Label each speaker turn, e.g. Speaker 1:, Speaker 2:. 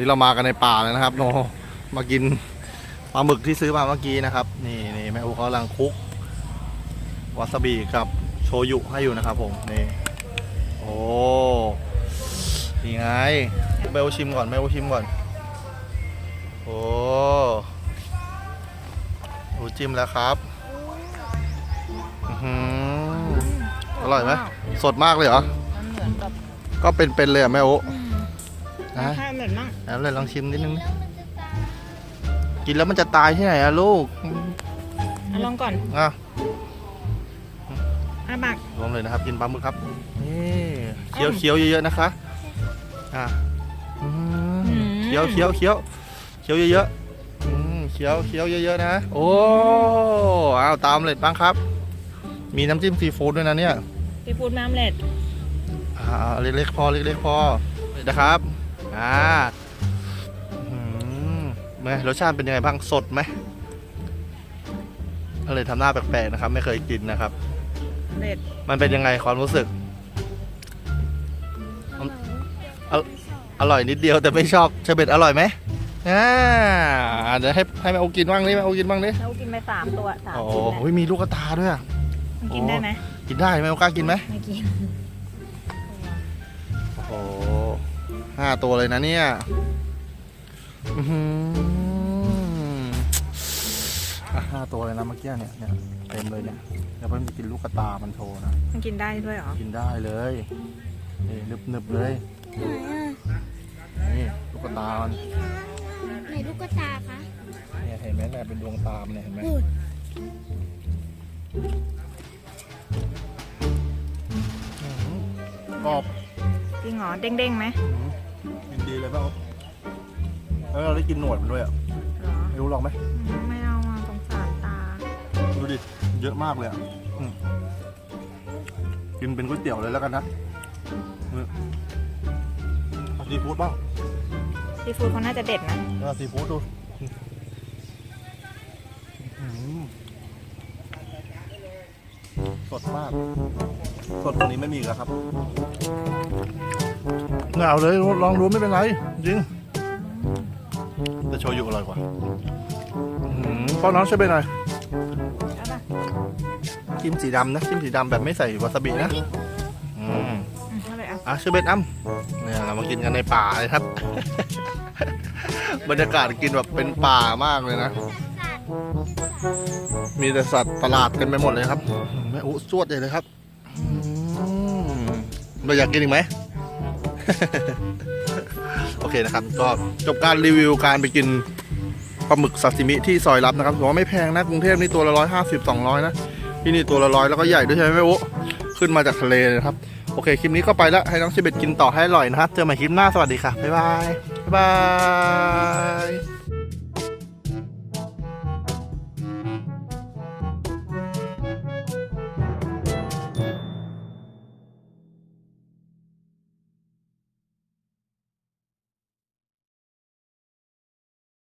Speaker 1: นี่เรามากันในป่าเลยนะครับ โน มากินปลาหมึกที่ซื้อมาเมื่อกี้นะครับ นี่นี่แม่อูเขากำลังคลุกวาซาบิกับโชยุให้อยู่นะครับ ผมนี่โอ้นี่ไงแม่อูชิมก่อนแม่อูชิมก่อน โอ้อูจิ้มแล้วครับอื้อหืออร่อยไหมสดมากเลยเหรอ
Speaker 2: มันเหมือนแบบ
Speaker 1: ก็เป็นๆเลยอะแม่โอ๊ะนะ
Speaker 2: ใช่เหมือนมั่ง
Speaker 1: แล้วเลยลองชิมนิดนึงดิกินแล้วมันจะตายที่ไหนอะลูก
Speaker 2: เอาลองก่อน
Speaker 1: อะ
Speaker 2: อาบัก
Speaker 1: ลองเลยนะครับ กินปลาหมึกครับนี่เคี้ยวเคี้ยวเยอะๆนะคะอะอืม เคี้ยวเคี้ยวเคี้ยวเคี้ยวเยอะๆอืมเคี้ยวเคี้ยวเยอะๆนะโอ้อ้าวตามเลยบ้างครับ มีน้ำจิ้มซีฟู้ดด้วยนะเนี่ย
Speaker 2: ซีฟู้ดมามเล็ด
Speaker 1: อ่าเล็กๆพอเล็กๆพอนะครับ อ่าอืมแม่รสชาติเป็นยังไงบ้างสดไหมอะไรทำหน้าแปลกๆนะครับ ไม่เคยกินนะครับ
Speaker 2: เล็ด
Speaker 1: มันเป็นยังไงความรู้สึกอร่อยนิดเดียวแต่ไม่ชอบเชอร์เบตอร่อยไหมอ่าเดี๋ยวให้ให้แม่โอกินบ้างดิแม่โอกินบ้างดิ
Speaker 2: แล้วกินไปสามตัวสาม
Speaker 1: โอ้
Speaker 2: ชิ้น
Speaker 1: โห
Speaker 2: แล้ว
Speaker 1: มีลูกกระตาด้วยอะ
Speaker 2: มันกินได้ไหม
Speaker 1: กินได้แม่โอกล้ากินไหม
Speaker 2: ไม่กิน
Speaker 1: โอ้โห ห้าตัวเลยนะเนี่ยอื้อหืออะห้าตัวเลยนะเมื่อกี้เนี่ยเนี่ยเต็มเลยเนี่ยเดี๋ยวเพิ่มจะกินลูกกระตา มันโชว์นะ
Speaker 2: มันกินได้ด้วยเหรอ
Speaker 1: กินได้เลยนี่นึบนึบๆเลย นี่ลูกกระตา มัน
Speaker 3: ไหนลูกกระตาคะ
Speaker 1: เนี่ยเห็นไหมเนี่ยเป็นดวงตามนเนี่ยเห็นไหม
Speaker 3: พูด
Speaker 1: กรอบ
Speaker 2: จริงเหรอเด้งๆไหม
Speaker 1: กินดีเลยเปล่าแล้วเราได้กินหนวดมันด้วยอะ
Speaker 2: เหรอ
Speaker 1: ไม่รู้ลองไหม
Speaker 2: อืมไม่เอาอะสงสารตา
Speaker 1: ดูดิ เยอะมากเลยอะอืมกินเป็นก๋วยเตี๋ยวเลยแล้วกันนะนี่เอาซีฟู้ดบ้าง
Speaker 2: ซีฟู้ดเขาน่าจะเด็ดนะ
Speaker 1: เอาซีฟู้ดดูอื้อหือสดมาก สดกว่านี้ไม่มีอีกแล้วครับน่าเอาเลยลองดูไม่เป็นไร จริง แต่โชยุอร่อยกว่าอื้อหือป้อนน้องช่วยไปหน่อย
Speaker 2: เอาป่ะ
Speaker 1: จิ้มสีดำนะจิ้มสีดำแบบไม่ใส่วาซาบินะอืม
Speaker 2: อืมเอาเลยอะ
Speaker 1: อะชื่อเบนอ้ำเนี่ยเรามากินกันในป่าเลยครับ บรรยากาศกินแบบเป็นป่ามากเลยนะ มีแต่สัตว์ประหลาดเต็มไปหมดเลยครับแม่อุ๊สวดเลยเลยครับอืม เราอยากกินอีกไหม โอเคนะครับ ก็จบการรีวิวการไปกินปลาหมึกซาซิมิที่ซอยรับนะครับถือว่าไม่แพงนะกรุงเทพนี่ตัวละร้อยห้าสิบสองร้อยนะ ที่นี่ตัวละร้อยแล้วก็ใหญ่ด้วยใช่ไหมแม่อุ๊ขึ้นมาจากทะเลนะครับ โอเค คลิปนี้ก็ไปแล้วให้น้องชิเบตกินต่อให้อร่อยนะครับ เจอใหม่คลิปหน้าสวัสดีค่ะ บ๊ายบาย บ๊ายบาย